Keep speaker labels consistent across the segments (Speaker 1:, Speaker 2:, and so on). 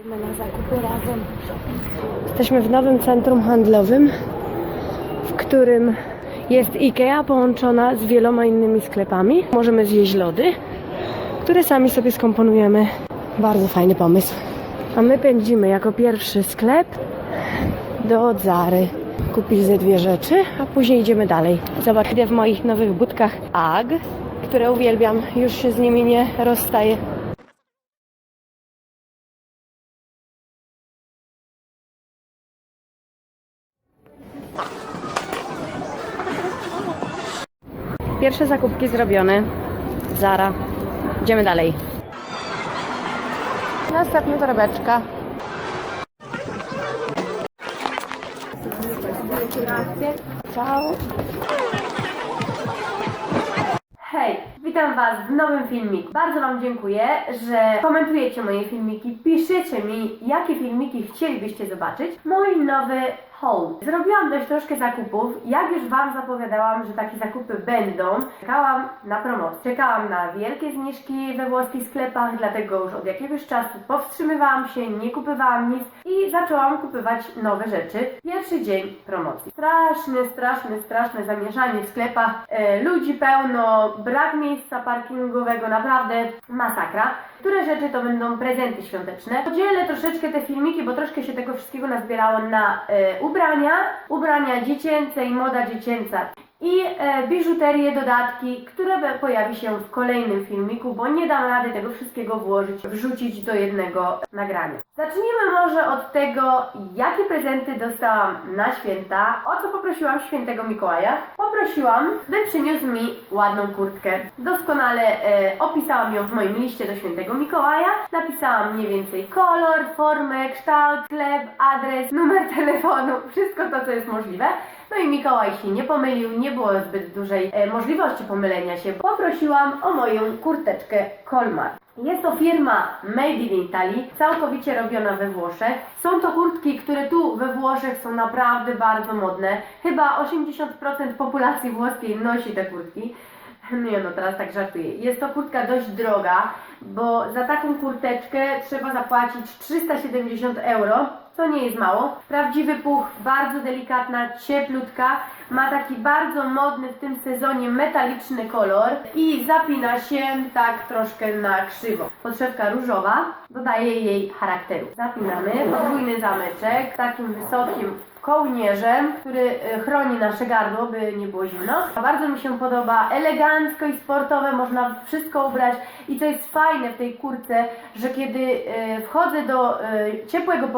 Speaker 1: Idziemy na zakupy razem. Jesteśmy w nowym centrum handlowym, w którym jest IKEA połączona z wieloma innymi sklepami. Możemy zjeść lody, które sami sobie skomponujemy. Bardzo fajny pomysł. A my pędzimy jako pierwszy sklep do Zary. Kupić ze dwie rzeczy, a później idziemy dalej. Zobacz, idę w moich nowych budkach AG, które uwielbiam. Już się z nimi nie rozstaję. Pierwsze zakupki zrobione. Zara. Idziemy dalej. Następna torebeczka. Ciao. Hej, witam Was w nowym filmiku. Bardzo Wam dziękuję, że komentujecie moje filmiki, piszecie mi, jakie filmiki chcielibyście zobaczyć. Mój nowy Zrobiłam dość troszkę zakupów. Jak już Wam zapowiadałam, że takie zakupy będą, czekałam na promocję. Czekałam na wielkie zniżki we włoskich sklepach, dlatego już od jakiegoś czasu powstrzymywałam się, nie kupywałam nic i zaczęłam kupywać nowe rzeczy. Pierwszy dzień promocji. Straszne, straszne, straszne zamieszanie w sklepach. E, ludzi pełno, brak miejsca parkingowego, naprawdę masakra. Które rzeczy to będą prezenty świąteczne? Podzielę troszeczkę te filmiki, bo troszkę się tego wszystkiego nazbierało na e, ubrania, ubrania dziecięce i moda dziecięca. I e, biżuterię, dodatki, które pojawi się w kolejnym filmiku, bo nie dam rady tego wszystkiego włożyć, wrzucić do jednego nagrania. Zacznijmy może od tego, jakie prezenty dostałam na święta, o co poprosiłam świętego Mikołaja. Poprosiłam, by przyniósł mi ładną kurtkę. Doskonale e, opisałam ją w moim liście do świętego Mikołaja. Napisałam mniej więcej kolor, formę, kształt, sklep, adres, numer telefonu, wszystko to, co jest możliwe. No i Mikołaj się nie pomylił, nie było zbyt dużej e, możliwości pomylenia się. Poprosiłam o moją kurteczkę Kolmar. Jest to firma Made in Italy, całkowicie robiona we Włoszech. Są to kurtki, które tu we Włoszech są naprawdę bardzo modne. Chyba 80% populacji włoskiej nosi te kurtki. Nie no, teraz tak żartuję. Jest to kurtka dość droga, bo za taką kurteczkę trzeba zapłacić 370 euro, co nie jest mało. Prawdziwy puch, bardzo delikatna, cieplutka, ma taki bardzo modny w tym sezonie metaliczny kolor i zapina się tak troszkę na krzywo. Podszewka różowa dodaje jej charakteru. Zapinamy, podwójny zameczek, takim wysokim kołnierzem, który e, chroni nasze gardło, by nie było zimno. Bardzo mi się podoba, elegancko i sportowe, można wszystko ubrać i co jest fajne w tej kurce, że kiedy e, wchodzę do e, ciepłego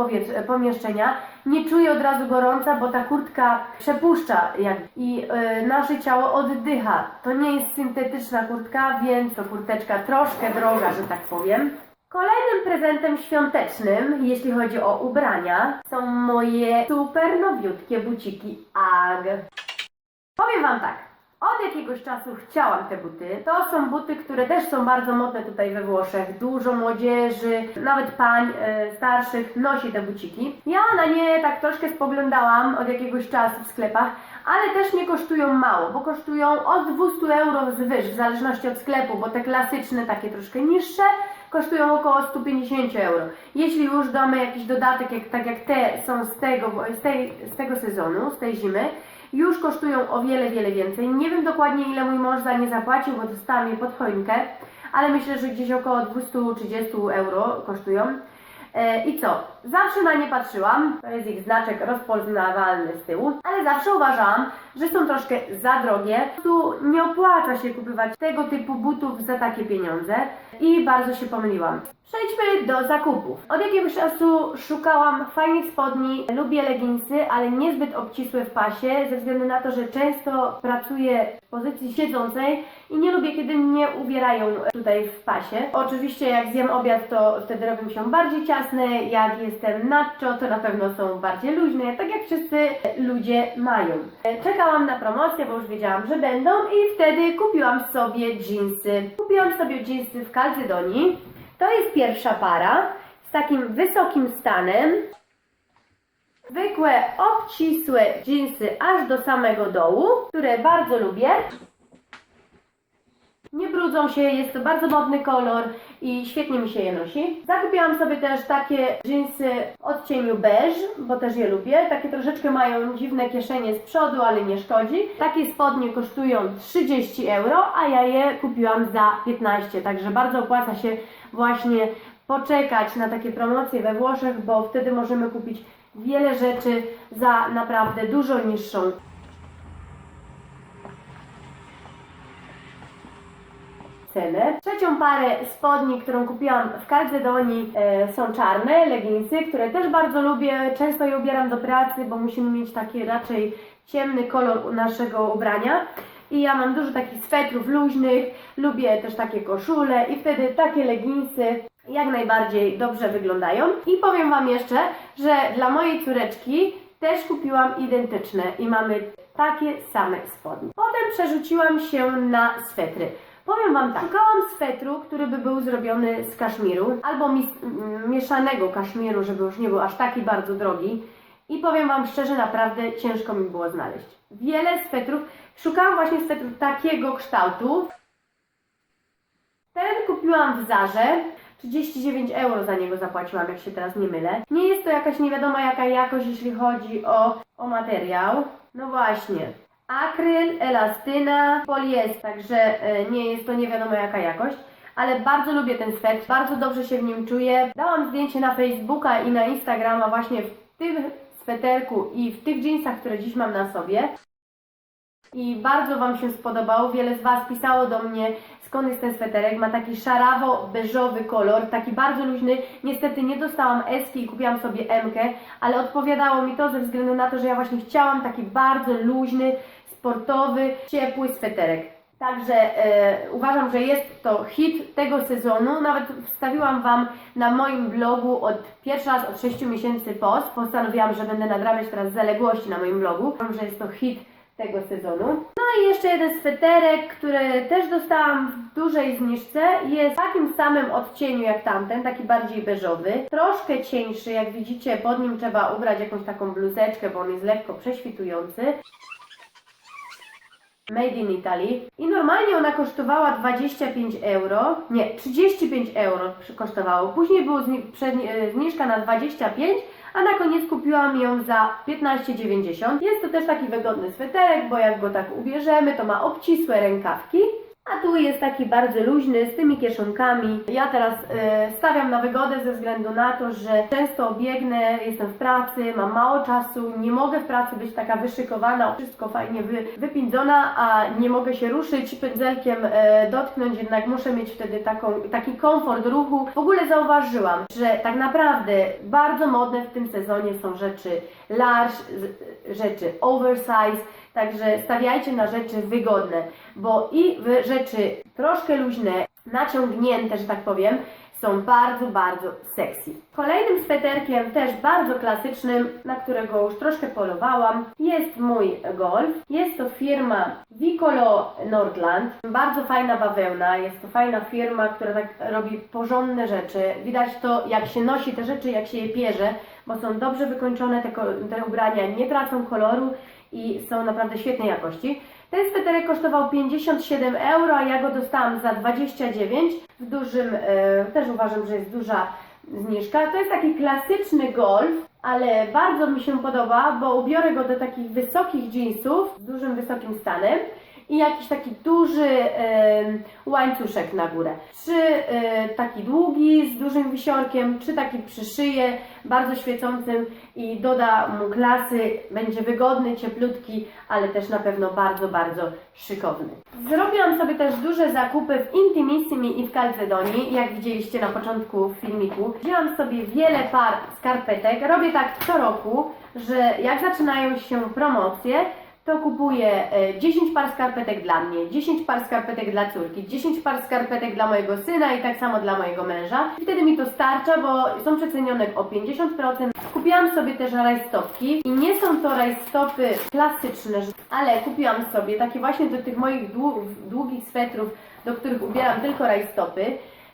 Speaker 1: pomieszczenia, nie czuję od razu gorąca, bo ta kurtka przepuszcza i nasze ciało oddycha. To nie jest syntetyczna kurtka, więc to kurteczka troszkę droga, że tak powiem. Kolejnym prezentem świątecznym, jeśli chodzi o ubrania, są moje super nowiutkie buciki AG. Powiem Wam tak, od jakiegoś czasu chciałam te buty. To są buty, które też są bardzo modne tutaj we Włoszech. Dużo młodzieży, nawet pań e, starszych nosi te buciki. Ja na nie tak troszkę spoglądałam od jakiegoś czasu w sklepach, ale też nie kosztują mało, bo kosztują od 200 euro zwyż, w zależności od sklepu, bo te klasyczne, takie troszkę niższe, kosztują około 150 euro. Jeśli już damy jakiś dodatek, jak, tak jak te są z tego, z, tej, z tego sezonu, z tej zimy, już kosztują o wiele, wiele więcej. Nie wiem dokładnie ile mój mąż za nie zapłacił, bo dostałam je pod choinkę, ale myślę, że gdzieś około 230 euro kosztują. E, I co? Zawsze na nie patrzyłam, to jest ich znaczek rozpoznawalny z tyłu, ale zawsze uważałam, że są troszkę za drogie. Tu nie opłaca się kupować tego typu butów za takie pieniądze i bardzo się pomyliłam. Przejdźmy do zakupów. Od jakiegoś czasu szukałam fajnych spodni, lubię leginsy, ale niezbyt obcisłe w pasie, ze względu na to, że często pracuję w pozycji siedzącej i nie lubię, kiedy mnie ubierają tutaj w pasie. Oczywiście jak zjem obiad, to wtedy robią się bardziej ciasne, jak jestem nacho, to na pewno są bardziej luźne, tak jak wszyscy ludzie mają. Czekałam na promocję, bo już wiedziałam, że będą i wtedy kupiłam sobie jeansy. Kupiłam sobie jeansy w Calzedonii. To jest pierwsza para z takim wysokim stanem. Zwykłe, obcisłe jeansy aż do samego dołu, które bardzo lubię. Nie brudzą się, jest to bardzo modny kolor i świetnie mi się je nosi. Zakupiłam sobie też takie jeansy w odcieniu beige, bo też je lubię. Takie troszeczkę mają dziwne kieszenie z przodu, ale nie szkodzi. Takie spodnie kosztują 30 euro, a ja je kupiłam za 15, także bardzo opłaca się właśnie poczekać na takie promocje we Włoszech, bo wtedy możemy kupić wiele rzeczy za naprawdę dużo niższą cenę. Trzecią parę spodni, którą kupiłam w Calzedonii e, są czarne, leginsy, które też bardzo lubię. Często je ubieram do pracy, bo musimy mieć taki raczej ciemny kolor naszego ubrania. I ja mam dużo takich swetrów luźnych, lubię też takie koszule i wtedy takie leginsy jak najbardziej dobrze wyglądają. I powiem Wam jeszcze, że dla mojej córeczki też kupiłam identyczne i mamy takie same spodnie. Potem przerzuciłam się na swetry. Powiem Wam tak, szukałam swetru, który by był zrobiony z kaszmiru, albo mis- m- mieszanego kaszmiru, żeby już nie był aż taki bardzo drogi. I powiem Wam szczerze, naprawdę ciężko mi było znaleźć. Wiele swetrów, szukałam właśnie swetru takiego kształtu. Ten kupiłam w Zarze. 39 euro za niego zapłaciłam, jak się teraz nie mylę. Nie jest to jakaś nie wiadomo jaka jakość, jeśli chodzi o, o materiał. No właśnie. Akryl, elastyna, poliester, także e, nie jest to nie wiadomo jaka jakość. Ale bardzo lubię ten swetr, bardzo dobrze się w nim czuję. Dałam zdjęcie na Facebooka i na Instagrama właśnie w tym sweterku i w tych jeansach, które dziś mam na sobie. I bardzo Wam się spodobało. Wiele z Was pisało do mnie, skąd jest ten sweterek. Ma taki szarawo-beżowy kolor, taki bardzo luźny. Niestety nie dostałam eski i kupiłam sobie M-kę, ale odpowiadało mi to ze względu na to, że ja właśnie chciałam taki bardzo luźny, sportowy, ciepły sweterek. Także e, uważam, że jest to hit tego sezonu. Nawet wstawiłam Wam na moim blogu od pierwszy raz od 6 miesięcy post. Postanowiłam, że będę nadrabiać teraz zaległości na moim blogu. Uważam, że jest to hit tego sezonu. No i jeszcze jeden sweterek, który też dostałam w dużej zniżce. Jest w takim samym odcieniu jak tamten, taki bardziej beżowy. Troszkę cieńszy, jak widzicie, pod nim trzeba ubrać jakąś taką bluzeczkę, bo on jest lekko prześwitujący. Made in Italy. I normalnie ona kosztowała 25 euro. Nie, 35 euro kosztowało. Później przedni- e, zniżka na 25, a na koniec kupiłam ją za 15,90. Jest to też taki wygodny sweterek, bo jak go tak ubierzemy, to ma obcisłe rękawki. A tu jest taki bardzo luźny, z tymi kieszonkami. Ja teraz e, stawiam na wygodę ze względu na to, że często biegnę, jestem w pracy, mam mało czasu, nie mogę w pracy być taka wyszykowana, wszystko fajnie wy, wypindzona, a nie mogę się ruszyć pędzelkiem, e, dotknąć, jednak muszę mieć wtedy taką, taki komfort ruchu. W ogóle zauważyłam, że tak naprawdę bardzo modne w tym sezonie są rzeczy large, rzeczy oversize, Także stawiajcie na rzeczy wygodne, bo i rzeczy troszkę luźne, naciągnięte, że tak powiem, są bardzo, bardzo sexy. Kolejnym sweterkiem, też bardzo klasycznym, na którego już troszkę polowałam, jest mój Golf. Jest to firma Vicolo Nordland. Bardzo fajna bawełna, jest to fajna firma, która tak robi porządne rzeczy. Widać to, jak się nosi te rzeczy, jak się je pierze, bo są dobrze wykończone, te, te ubrania nie tracą koloru i są naprawdę świetnej jakości. Ten sweterek kosztował 57 euro, a ja go dostałam za 29. W dużym, e, też uważam, że jest duża zniżka. To jest taki klasyczny golf, ale bardzo mi się podoba, bo ubiorę go do takich wysokich jeansów z dużym, wysokim stanem i jakiś taki duży łańcuszek na górę. Czy taki długi z dużym wisiorkiem, czy taki przy szyję, bardzo świecącym i doda mu klasy, będzie wygodny, cieplutki, ale też na pewno bardzo, bardzo szykowny. Zrobiłam sobie też duże zakupy w Intimissimi i w Calzedonii, jak widzieliście na początku filmiku. Wzięłam sobie wiele par skarpetek. Robię tak co roku, że jak zaczynają się promocje, to kupuję e, 10 par skarpetek dla mnie, 10 par skarpetek dla córki, 10 par skarpetek dla mojego syna i tak samo dla mojego męża. I wtedy mi to starcza, bo są przecenione o 50%. Kupiłam sobie też rajstopki i nie są to rajstopy klasyczne, ale kupiłam sobie takie właśnie do tych moich dłu- długich swetrów, do których ubieram tylko rajstopy.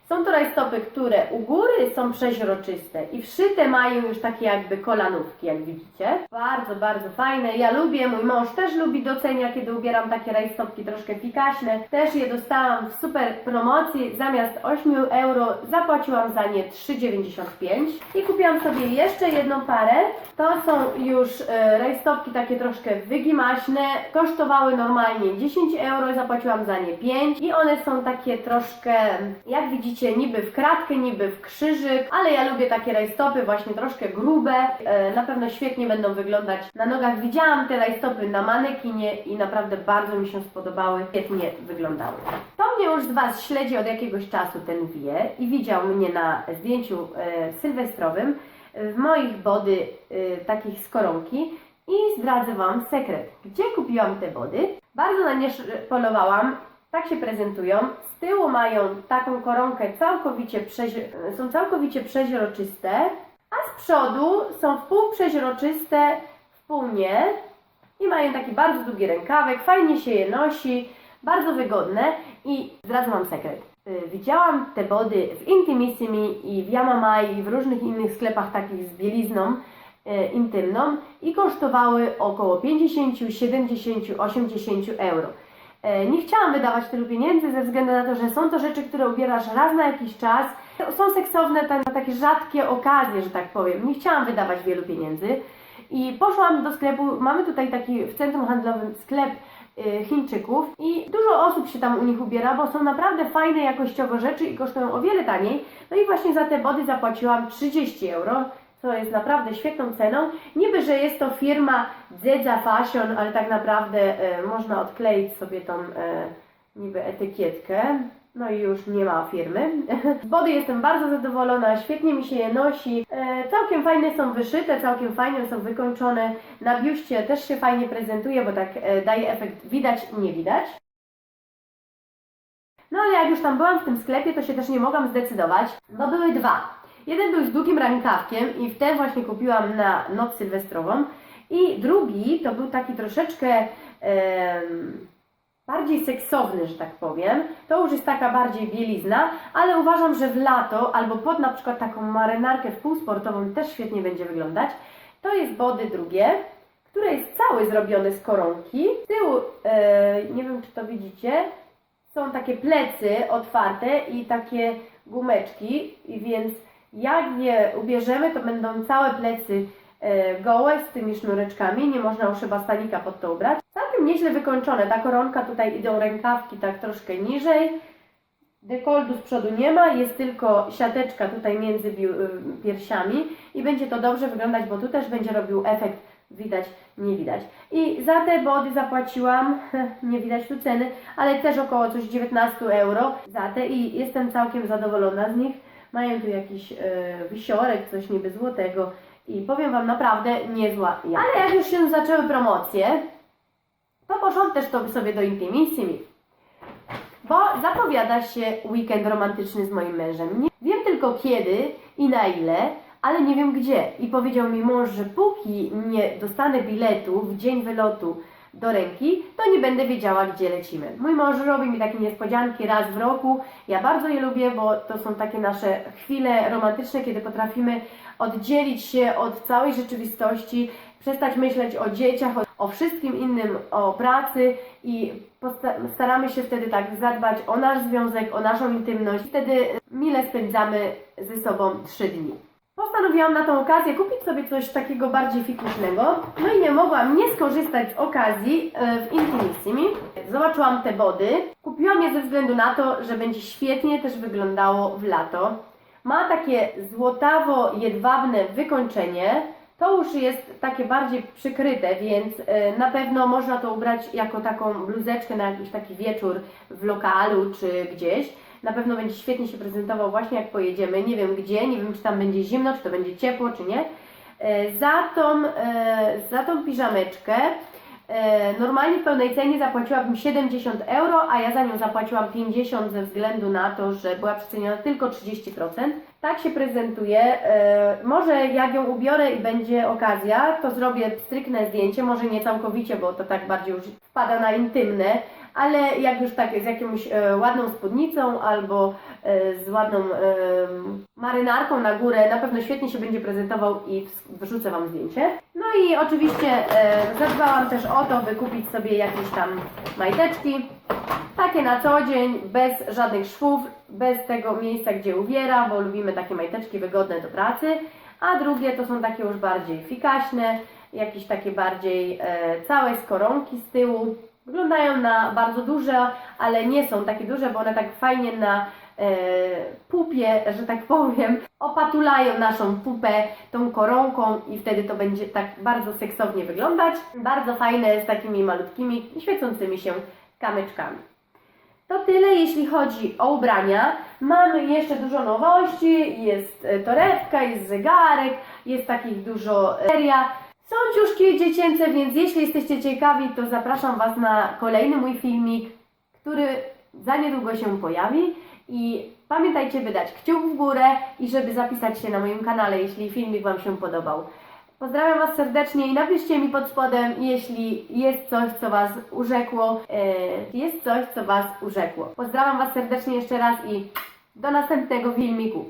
Speaker 1: Są to rajstopy, które u góry są przeźroczyste i wszyte mają już takie jakby kolanówki, jak widzicie. Bardzo, bardzo fajne. Ja lubię, mój mąż też lubi, docenia, kiedy ubieram takie rajstopki troszkę pikaśne. Też je dostałam w super promocji. Zamiast 8 euro zapłaciłam za nie 3,95 i kupiłam sobie jeszcze jedną parę. To są już e, rajstopki takie troszkę wygimaśne. Kosztowały normalnie 10 euro, zapłaciłam za nie 5 i one są takie troszkę, jak widzicie, niby w kratkę, niby w krzyżyk, ale ja lubię takie rajstopy właśnie troszkę grube. E, na pewno świetnie będą wyglądać na nogach. Widziałam te rajstopy na manekinie i naprawdę bardzo mi się spodobały, świetnie wyglądały. To mnie już z Was śledzi od jakiegoś czasu, ten wie i widział mnie na zdjęciu e, sylwestrowym w moich body e, takich z koronki i zdradzę Wam sekret. Gdzie kupiłam te body? Bardzo na nie polowałam. Tak się prezentują. Z tyłu mają taką koronkę całkowicie są całkowicie przeźroczyste, a z przodu są wpół przeźroczyste, wpół nie. I mają taki bardzo długi rękawek, fajnie się je nosi, bardzo wygodne i zdradzę Wam sekret. Y, Widziałam te body w Intimissimi i w Yamamai i w różnych innych sklepach takich z bielizną e, intymną i kosztowały około 50, 70, 80 euro. E, Nie chciałam wydawać tylu pieniędzy ze względu na to, że są to rzeczy, które ubierasz raz na jakiś czas. Są seksowne ta- na takie rzadkie okazje, że tak powiem. Nie chciałam wydawać wielu pieniędzy. I poszłam do sklepu, mamy tutaj taki w centrum handlowym sklep y, Chińczyków i dużo osób się tam u nich ubiera, bo są naprawdę fajne jakościowo rzeczy i kosztują o wiele taniej. No i właśnie za te body zapłaciłam 30 euro, co jest naprawdę świetną ceną. Niby, że jest to firma Zedza Fashion, ale tak naprawdę y, można odkleić sobie tą y, niby etykietkę. No i już nie ma firmy. Z body jestem bardzo zadowolona, świetnie mi się je nosi. E, całkiem fajne są wyszyte, całkiem fajnie są wykończone. Na biuście też się fajnie prezentuje, bo tak e, daje efekt widać nie widać. No ale jak już tam byłam w tym sklepie, to się też nie mogłam zdecydować, bo były dwa. Jeden był z długim rękawkiem i ten właśnie kupiłam na noc sylwestrową. I drugi to był taki troszeczkę em, bardziej seksowny, że tak powiem. To już jest taka bardziej bielizna, ale uważam, że w lato albo pod na przykład taką marynarkę wpółsportową też świetnie będzie wyglądać. To jest body drugie, które jest cały zrobione z koronki. Z tyłu, e, nie wiem czy to widzicie, są takie plecy otwarte i takie gumeczki, więc jak je ubierzemy, to będą całe plecy e, gołe z tymi sznureczkami, nie można już chyba stanika pod to ubrać. Całkiem nieźle wykończone, ta koronka, tutaj idą rękawki tak troszkę niżej, dekoldu z przodu nie ma, jest tylko siateczka tutaj między y, piersiami i będzie to dobrze wyglądać, bo tu też będzie robił efekt widać, nie widać. I za te body zapłaciłam, nie widać tu ceny, ale też około coś 19 euro za te i jestem całkiem zadowolona z nich. Mają tu jakiś e, wisiorek, coś niby złotego i powiem Wam naprawdę niezła jakość. Ale jak już się zaczęły promocje, to poszłam też to sobie do Intimissimi. Bo zapowiada się weekend romantyczny z moim mężem. Nie wiem tylko kiedy i na ile, ale nie wiem gdzie. I powiedział mi mąż, że póki nie dostanę biletu w dzień wylotu do ręki, to nie będę wiedziała, gdzie lecimy. Mój mąż robi mi takie niespodzianki raz w roku. Ja bardzo je lubię, bo to są takie nasze chwile romantyczne, kiedy potrafimy oddzielić się od całej rzeczywistości, przestać myśleć o dzieciach, o, wszystkim innym, o pracy i staramy się wtedy tak zadbać o nasz związek, o naszą intymność. Wtedy mile spędzamy ze sobą trzy dni. Postanowiłam na tą okazję kupić sobie coś takiego bardziej fikuśnego. No i nie mogłam nie skorzystać z okazji e, w Intimissimi. Zobaczyłam te body. Kupiłam je ze względu na to, że będzie świetnie też wyglądało w lato. Ma takie złotawo-jedwabne wykończenie. To już jest takie bardziej przykryte, więc e, na pewno można to ubrać jako taką bluzeczkę na jakiś taki wieczór w lokalu czy gdzieś. Na pewno będzie świetnie się prezentował właśnie jak pojedziemy. Nie wiem gdzie, nie wiem czy tam będzie zimno, czy to będzie ciepło, czy nie. E, Za tą, e, za tą piżameczkę e, normalnie w pełnej cenie zapłaciłabym 70 euro, a ja za nią zapłaciłam 50 ze względu na to, że była przeceniona tylko 30%. Tak się prezentuje. Może jak ją ubiorę i będzie okazja, to zrobię strykne zdjęcie, może nie całkowicie, bo to tak bardziej już wpada na intymne, ale jak już tak z jakąś e, ładną spódnicą albo e, z ładną e, marynarką na górę, na pewno świetnie się będzie prezentował i wrzucę Wam zdjęcie. No i oczywiście e, zadbałam też o to, by kupić sobie jakieś tam majteczki, takie na co dzień, bez żadnych szwów, bez tego miejsca, gdzie uwiera, bo lubimy takie majteczki wygodne do pracy, a drugie to są takie już bardziej fikaśne, jakieś takie bardziej e, całe z koronki z tyłu. Wyglądają na bardzo duże, ale nie są takie duże, bo one tak fajnie na e, pupie, że tak powiem, opatulają naszą pupę tą koronką i wtedy to będzie tak bardzo seksownie wyglądać. Bardzo fajne z takimi malutkimi, świecącymi się kamyczkami. To tyle, jeśli chodzi o ubrania. Mamy jeszcze dużo nowości. Jest e, torebka, jest zegarek, jest takich dużo e, seria. Są ciuszki dziecięce, więc jeśli jesteście ciekawi, to zapraszam Was na kolejny mój filmik, który za niedługo się pojawi. I pamiętajcie, by dać kciuk w górę i żeby zapisać się na moim kanale, jeśli filmik Wam się podobał. Pozdrawiam Was serdecznie i napiszcie mi pod spodem, jeśli jest coś, co Was urzekło, e, jest coś, co Was urzekło. Pozdrawiam Was serdecznie jeszcze raz i do następnego filmiku.